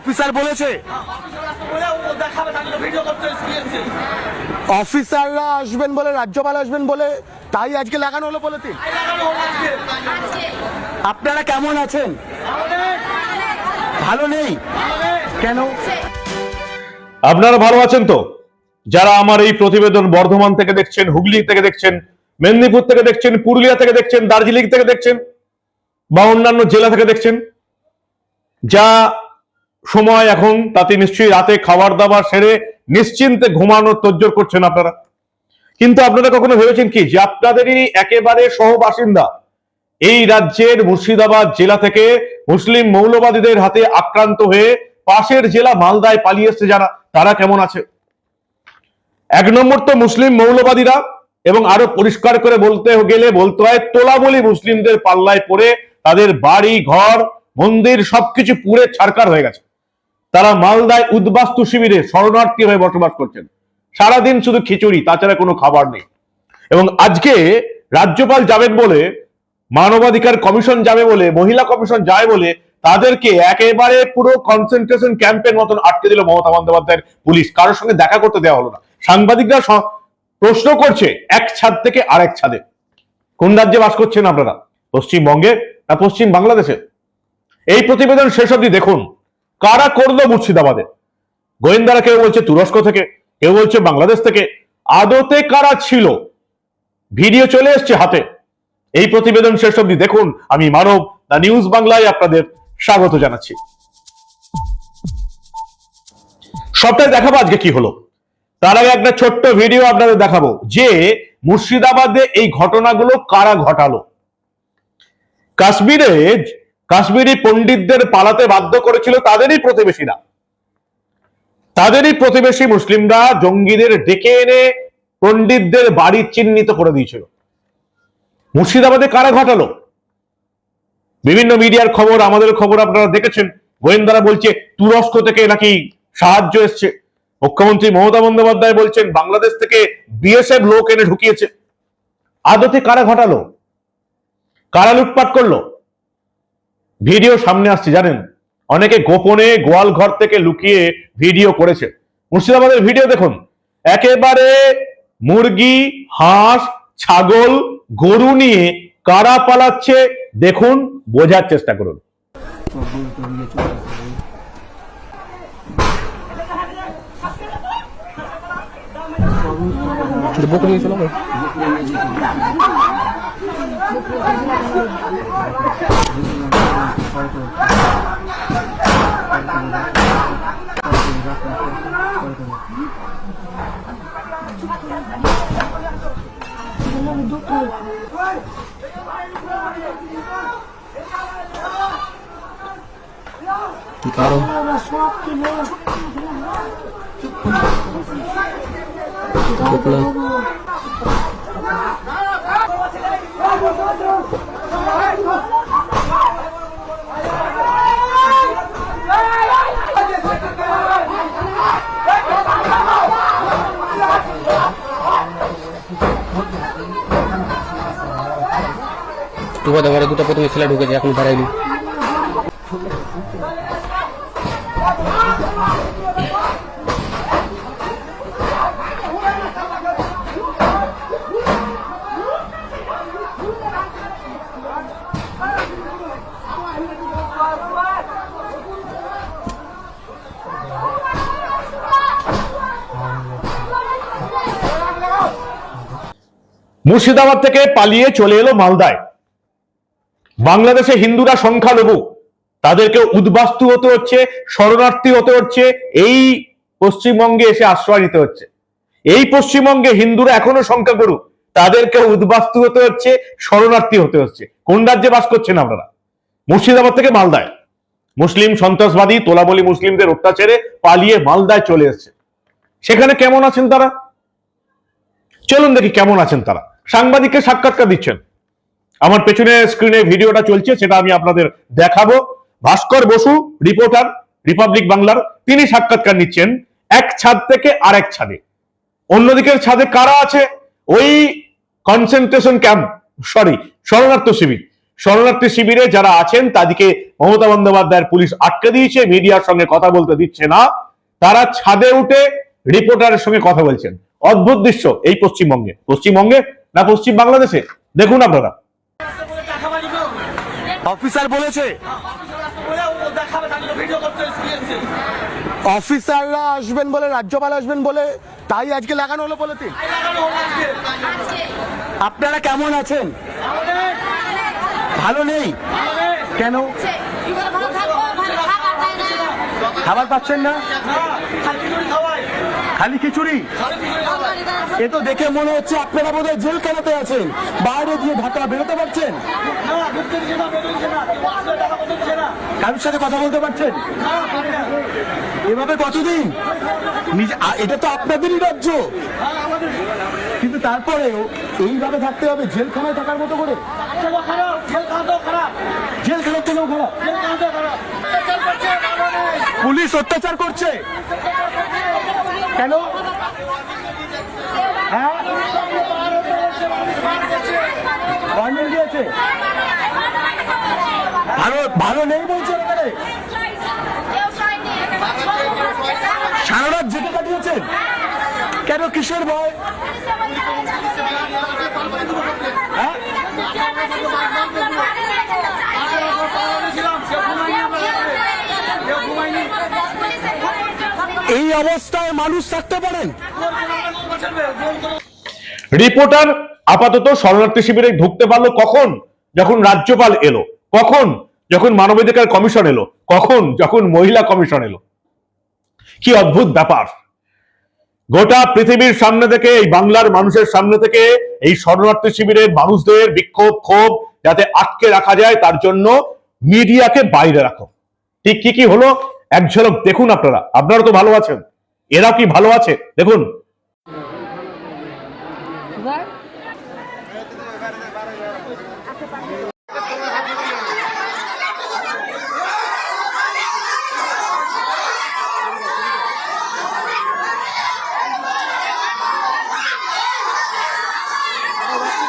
Officer বলেছে। অফিসাররা আসবেন বলে, রাজ্যপাল আসবেন বলে, তাই আজকে লাগানো হলো বলে আপনারা কেমন আছেন? ভালো নেই? কেন? আপনারা ভালো আছেন তো? যারা আমার এই প্রতিবেদন বর্ধমান থেকে দেখছেন, হুগলি থেকে দেখছেন, মেদিনীপুর থেকে দেখছেন, পুরুলিয়া থেকে দেখছেন, দার্জিলিং থেকে দেখছেন, বা অন্যান্য জেলা থেকে দেখছেন, যা সময় এখন, তাতে নিশ্চয়ই রাতে খাবার দাবার সেরে নিশ্চিন্তে ঘুমানোর তোজ্জোর করছেন আপনারা। কিন্তু আপনারা কখনো ভেবেছেন কি যে আপনাদেরই একেবারে সহবাসিন্দা এই রাজ্যের মুর্শিদাবাদ জেলা থেকে মুসলিম মৌলবাদীদের হাতে আক্রান্ত হয়ে পাশের জেলা মালদায় পালিয়ে এসছে যারা, তারা কেমন আছে? এক নম্বর তো মুসলিম মৌলবাদীরা এবং আরও পরিষ্কার করে বলতে গেলে বলতে হয়, তোলাবলি মুসলিমদের পাল্লায় পড়ে তাদের বাড়ি, ঘর, মন্দির সবকিছু পুড়ে ছারকার হয়ে গেছে। তারা মালদায় উদ্বাস্তু শিবিরে শরণার্থী হয়ে বসবাস করছেন। সারাদিন শুধু খিচুড়ি, তাছাড়া কোনো খাবার নেই। এবং আজকে রাজ্যপাল যাবেন বলে, মানবাধিকার কমিশন যাবে বলে, মহিলা কমিশন যায় বলে তাদেরকে একেবারে পুরো কনসেন্ট্রেশন ক্যাম্পের মতন আটকে দিল মমতা বন্দ্যোপাধ্যায়ের পুলিশ। কারোর সঙ্গে দেখা করতে দেওয়া হলো না। সাংবাদিকরা প্রশ্ন করছে, এক ছাদ থেকে আরেক ছাদে। কোন রাজ্যে বাস করছেন আপনারা? পশ্চিমবঙ্গে না পশ্চিম বাংলাদেশে? এই প্রতিবেদন শেষ অব্দি দেখুন। কারা করল মুর্শিদাবাদে? গোয়েন্দারা কেউ বলছে তুরস্ক থেকে, কেউ বলছে বাংলাদেশ থেকে। আদতে কারা ছিল? ভিডিও চলে এসছে হাতে। এই প্রতিবেদন শেষ অবধি দেখুন। আমি মানব, দা নিউজ বাংলায় আপনাদের স্বাগত জানাচ্ছি। সবটাই দেখাবো আজকে কি হলো। তার আগে একটা ছোট্ট ভিডিও আপনাদের দেখাবো যে মুর্শিদাবাদে এই ঘটনাগুলো কারা ঘটালো। কাশ্মীরে কাশ্মীরি পণ্ডিতদের পালাতে বাধ্য করেছিল তাদেরই প্রতিবেশীরা। তাদেরই প্রতিবেশী মুসলিমরা জঙ্গিদের ডেকে এনে পণ্ডিতদের বাড়ি চিহ্নিত করে দিয়েছিল। মুর্শিদাবাদে কারা ঘটালো? বিভিন্ন মিডিয়ার খবর, আমাদের খবর আপনারা দেখেছেন। গোয়েন্দারা বলছে, তুরস্ক থেকে নাকি সাহায্য এসছে। মুখ্যমন্ত্রী মমতা বন্দ্যোপাধ্যায় বলছেন, বাংলাদেশ থেকে বিএসএফ লোক এনে ঢুকিয়েছে। আদতে কারা ঘটালো? কারা লুটপাট করল? ভিডিও সামনে আসছে, জানেন? অনেকে গোপনে গোয়াল ঘর থেকে লুকিয়ে ভিডিও করেছে। মুর্শিদাবাদের ভিডিও দেখুন। একেবারে মুরগি, হাঁস, ছাগল, গরু নিয়ে কারা পালাচ্ছে দেখুন, বোঝার চেষ্টা করুন। Ditaruh. Cukup lah. ঢুকাতে পারে দুটো প্রথমে ছেলে ঢুকেছে এখন বাড়াইনি মুর্শিদাবাদ থেকে পালিয়ে চলে এলো মালদায়। বাংলাদেশে হিন্দুরা সংখ্যালঘু। তাদেরকে উদ্বাস্তু হতে হচ্ছে, শরণার্থী হতে হচ্ছে, এই পশ্চিমবঙ্গে এসে আশ্রয় নিতে হচ্ছে। এই পশ্চিমবঙ্গে হিন্দুরা এখনও সংখ্যা সংখ্যাগুরু। তাদেরকে উদ্বাস্তু হতে হচ্ছে, শরণার্থী হতে হচ্ছে। কোন রাজ্যে বাস করছেন আপনারা? মুর্শিদাবাদ থেকে মালদায়। মুসলিম সন্ত্রাসবাদী, তোলাবলি মুসলিমদের অত্যাচারে পালিয়ে মালদায় চলে এসছে। সেখানে কেমন আছেন তারা? চলুন দেখি কেমন আছেন তারা। সাংবাদিককে সাক্ষাৎকার দিচ্ছেন। আমার পেছনে স্ক্রিনে ভিডিওটা চলছে, সেটা আমি আপনাদের দেখাবো। ভাস্কর বসু রিপোর্টার রিপাবলিক বাংলার তিনি সাক্ষাৎকার নিচ্ছেন এক ছাদ থেকে আরেক ছাদে। অন্যদিকের ছাদে কারা আছে? ওই কনসেন্ট্রেশন ক্যাম্প সরি শরণার্থ শিবির। শরণার্থী শিবিরে যারা আছেন, তাদেরকে মমতা বন্দ্যোপাধ্যায়ের পুলিশ আটকে দিয়েছে, মিডিয়ার সঙ্গে কথা বলতে দিচ্ছে না। তারা ছাদে উঠে রিপোর্টারের সঙ্গে কথা বলছেন। অদ্ভুত দৃশ্য এই পশ্চিমবঙ্গে। পশ্চিমবঙ্গে না পশ্চিম বাংলাদেশে? দেখুন আপনারা। অফিসার বলেছে। বলে অফিসাররা আসবেন বলে রাজ্যপাল আসবেন বলে তাই আজকে লাগানো হলো আজকে আপনারা কেমন আছেন? ভালো নেই? কেন? খাবার পাচ্ছেন না? খালি খিচুড়ি? এ তো দেখে মনে হচ্ছে আপনারা বোধহয় জেলখানাতে আছেন। বাইরে দিয়ে ঢাকা বেরোতে পারছেন? কারোর সাথে কথা বলতে পারছেন? এভাবে কতদিন? এটা তো আপনাদেরই রাজ্য। কিন্তু তারপরেও এইভাবে থাকতে হবে, জেলখানায় থাকার মতো করে। জেলখানার থেকেও খারাপ। পুলিশ অত্যাচার করছে। কেন? হ্যাঁ ওয়ার্নিং দিয়েছে ভালো ভালো নেই বলছে এখানে। সারা রাত জেগে কাটিয়েছেন কেন কিসের ভয়? হ্যাঁ? এই অবস্থায় মানুষ থাকতে পারেন। রিপোর্টার আপাতত শরণার্থী শিবিরে ঢুকতে পারল কখন? যখন রাজ্যপাল এলো। কখন? যখন মানবাধিকার কমিশন এলো। কখন? যখন মহিলা কমিশন এলো। কি অদ্ভুত ব্যাপার। গোটা পৃথিবীর সামনে থেকে, এই বাংলার মানুষের সামনে থেকে এই শরণার্থী শিবিরের মানুষদের বিক্ষোভ, ক্ষোভ যাতে আটকে রাখা যায়, তার জন্য মিডিয়াকে বাইরে রাখো। ঠিক কি কি হলো? এক ঝলক দেখুন আপনারা। আপনারা তো ভালো আছেন। এরা কি ভালো আছে? দেখুন।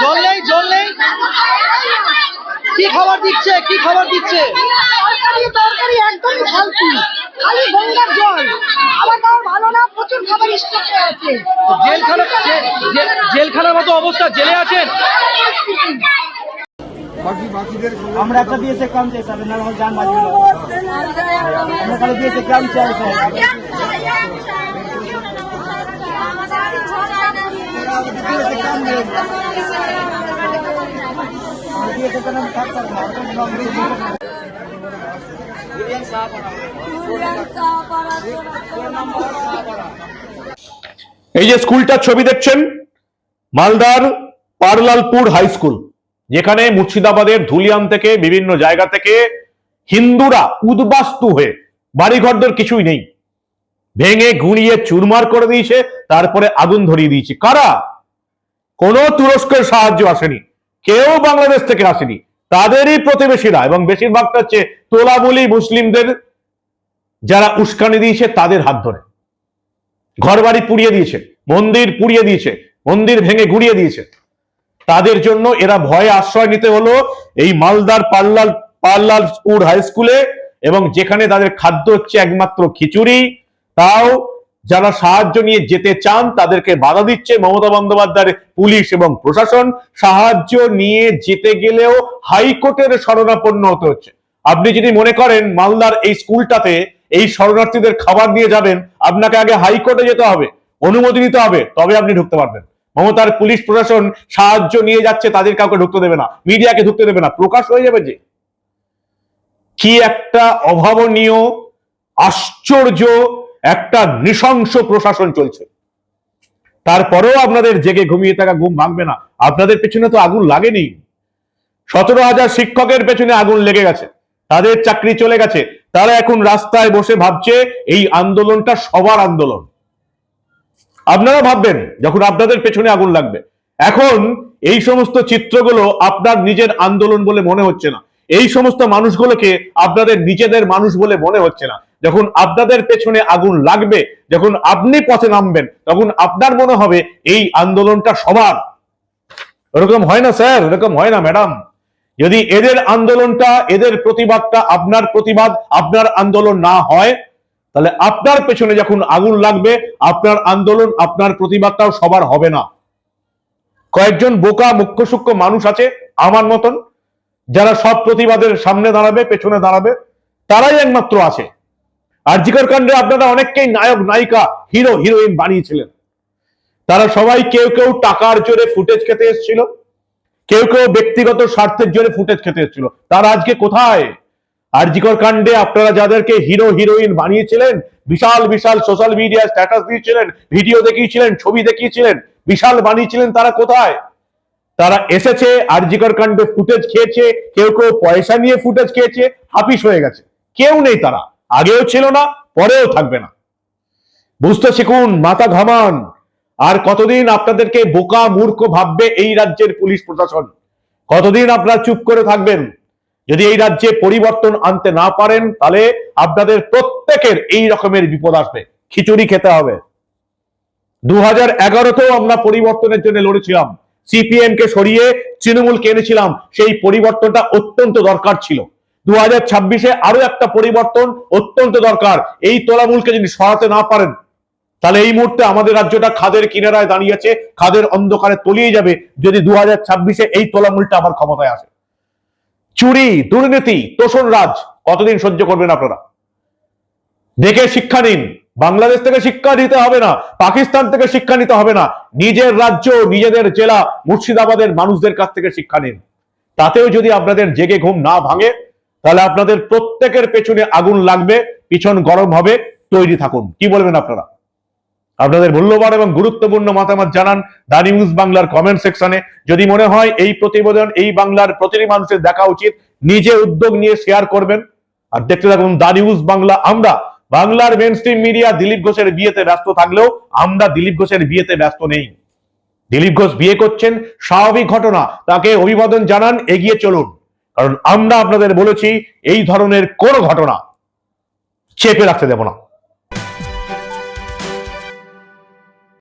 জল নেই জল নেই কি খাবার দিচ্ছে কি খাবার দিচ্ছে তরকারি তরকারি একদমই ফালতু খালি গঙ্গার জল আমার তাও ভালো না প্রচুর খাবার স্টক আছে জেলখানা জে- জে- জেলখানার মতো অবস্থা জেলে আছেন। আমরা একটা দিয়েছে কম চাই স্যার না জান আমরা খালি কম চাই এই যে স্কুলটার ছবি দেখছেন মালদার পারলালপুর হাই স্কুল, যেখানে মুর্শিদাবাদের ধুলিয়ান থেকে বিভিন্ন জায়গা থেকে হিন্দুরা উদ্বাস্তু হয়ে বাড়িঘরদের কিছুই নেই। ভেঙে, গুঁড়িয়ে, চুরমার করে দিয়েছে, তারপরে আগুন ধরিয়ে দিয়েছে। কারা? কোনো তুরস্কের সাহায্য আসেনি। কেউ বাংলাদেশ থেকে আসেনি। তাদেরই প্রতিবেশীরা এবং বেশিরভাগটা হচ্ছে তোলাবলি মুসলিমদের যারা উস্কানি দিয়েছে, তাদের হাত ধরে। ঘর বাড়ি পুড়িয়ে দিয়েছে, মন্দির পুড়িয়ে দিয়েছে মন্দির ভেঙে গুড়িয়ে দিয়েছে। তাদের জন্য এরা ভয়ে আশ্রয় নিতে হলো এই মালদার পাল্লাল পাল্লালপুর হাই স্কুলে এবং যেখানে তাদের খাদ্য হচ্ছে একমাত্র খিচুড়ি। তাও যারা সাহায্য নিয়ে যেতে চান, তাদেরকে বাধা দিচ্ছে মমতা বন্দ্যোপাধ্যায়ের পুলিশ এবং প্রশাসন। সাহায্য নিয়ে যেতে গেলেও হাইকোর্টের শরণাপন্ন হতে হচ্ছে। আপনি যদি মনে করেন মালদার এই স্কুলটাতে এই শরণার্থীদের খাবার দিয়ে যাবেন, আপনাকে আগে হাইকোর্টে যেতে হবে, অনুমতি নিতে হবে, তবে আপনি ঢুকতে পারবেন। মমতার পুলিশ প্রশাসন সাহায্য নিয়ে যাচ্ছে, তাদের কাউকে ঢুকতে দেবে না। মিডিয়াকে ঢুকতে দেবে না। প্রকাশ হয়ে যাবে যে, কি একটা অভাবনীয়, আশ্চর্য একটা নৃশংস প্রশাসন চলছে। তারপরেও আপনাদের জেগে ঘুমিয়ে থাকা ঘুম ভাঙবে না। আপনাদের পেছনে তো আগুন লাগেনি। সতেরো হাজার শিক্ষকের পেছনে আগুন লেগে গেছে। তাদের চাকরি চলে গেছে। তারা এখন রাস্তায় বসে ভাবছে, এই আন্দোলনটা সবার আন্দোলন। আপনারা ভাববেন যখন আপনাদের পেছনে আগুন লাগবে। এখন এই সমস্ত চিত্রগুলো আপনার নিজের আন্দোলন বলে মনে হচ্ছে না। এই সমস্ত মানুষগুলোকে আপনাদের নিজেদের মানুষ বলে মনে হচ্ছে না। যখন আপনাদের পেছনে আগুন লাগবে, যখন আপনি পথে নামবেন, তখন আপনার মনে হবে এই আন্দোলনটা সবার। এরকম হয় না স্যার এরকম হয় না ম্যাডাম। যদি এদের আন্দোলনটা, এদের প্রতিবাদটা আপনার প্রতিবাদ, আপনার আন্দোলন না হয় তাহলে আপনার পেছনে যখন আগুন লাগবে, আপনার আন্দোলন, আপনার প্রতিবাদটাও সবার হবে না। কয়েকজন বোকা, মুখ্য, সূক্ষ্ম মানুষ আছে আমার মতন, যারা সব প্রতিবাদের সামনে দাঁড়াবে, পেছনে দাঁড়াবে, তারাই একমাত্র আছে। আর জিকর কাণ্ডে আপনারা অনেককেই নায়ক, নায়িকা, হিরো, হিরোইন বানিয়েছিলেন। তারা সবাই কেউ কেউ টাকার জোরে ফুটেজ খেতে এসেছিল, কেউ কেউ ব্যক্তিগত স্বার্থের জোরে ফুটেজ খেতে এসেছিল। তারা আজকে কোথায়? আরজিকর কাণ্ডে আপনারা যাদেরকে হিরো হিরোইন বানিয়েছিলেন, বিশাল বিশাল সোশ্যাল মিডিয়া স্ট্যাটাস দিয়েছিলেন ভিডিও দেখিয়েছিলেন, ছবি দেখিয়েছিলেন, বিশাল বানিয়েছিলেন তারা কোথায়? তারা এসেছে আরজিকর কাণ্ডে ফুটেজ খেয়েছে, কেউ কেউ পয়সা নিয়ে ফুটেজ খেয়েছে, হাপিস হয়ে গেছে। কেউ নেই তারা, আগেও ছিল না, পরেও থাকবে না। বুঝতে শিখুন, মাথা ঘামান। আর কতদিন আপনাদেরকে বোকা মূর্খ ভাববে এই রাজ্যের পুলিশ প্রশাসন? কতদিন আপনারা চুপ করে থাকবেন? যদি এই রাজ্যে পরিবর্তন আনতে না পারেন, তাহলে আপনাদের প্রত্যেকের এই রকমের বিপদ আসবে। খিচুড়ি খেতে হবে। দু হাজার এগারোতেও আমরা পরিবর্তনের জন্য লড়েছিলাম। সিপিএম কে সরিয়ে তৃণমূলকে এনেছিলাম। সেই পরিবর্তনটা অত্যন্ত দরকার ছিল। দু হাজার ছাব্বিশে আরও একটা পরিবর্তন অত্যন্ত দরকার। এই তোলামূলকে যদি সরাতে না পারেন, তাহলে এই মুহূর্তে আমাদের রাজ্যটা খাদের কিনারায় দাঁড়িয়েছে খাদের অন্ধকারে তলিয়ে যাবে। যদি দু হাজার ছাব্বিশে এই তোলামূলটা আবার ক্ষমতায় আসে। চুরি, দুর্নীতি তোষণ রাজ কতদিন সহ্য করবেন আপনারা? দেখে শিক্ষা নিন। বাংলাদেশ থেকে শিক্ষা নিতে হবে না, পাকিস্তান থেকে শিক্ষা নিতে হবে না। নিজের রাজ্য, নিজেদের জেলা, মুর্শিদাবাদের মানুষদের কাছ থেকে শিক্ষা নিন। তাতেও যদি আপনাদের জেগে ঘুম না ভাঙে, তাহলে আপনাদের প্রত্যেকের পেছনে আগুন লাগবে, পিছন গরম হবে, তৈরি থাকুন। কি বলবেন আপনারা? আপনাদের মূল্যবান এবং গুরুত্বপূর্ণ মতামত জানান দা নিউজ বাংলার কমেন্ট সেকশনে। যদি মনে হয় এই প্রতিবেদন, এই বাংলার প্রতিটি মানুষের দেখা উচিত, নিজে উদ্যোগ নিয়ে শেয়ার করবেন। আর দেখতে থাকুন দা নিউজ বাংলা। আমরা বাংলার মেন স্ট্রিম মিডিয়া দিলীপ ঘোষের বিয়েতে ব্যস্ত থাকলেও আমরা দিলীপ ঘোষের বিয়েতে ব্যস্ত নেই। দিলীপ ঘোষ বিয়ে করছেন, স্বাভাবিক ঘটনা। তাকে অভিবাদন জানান, এগিয়ে চলুন। কারণ আমরা আপনাদের বলেছি, এই ধরনের কোন ঘটনা চেপে রাখতে দেব না।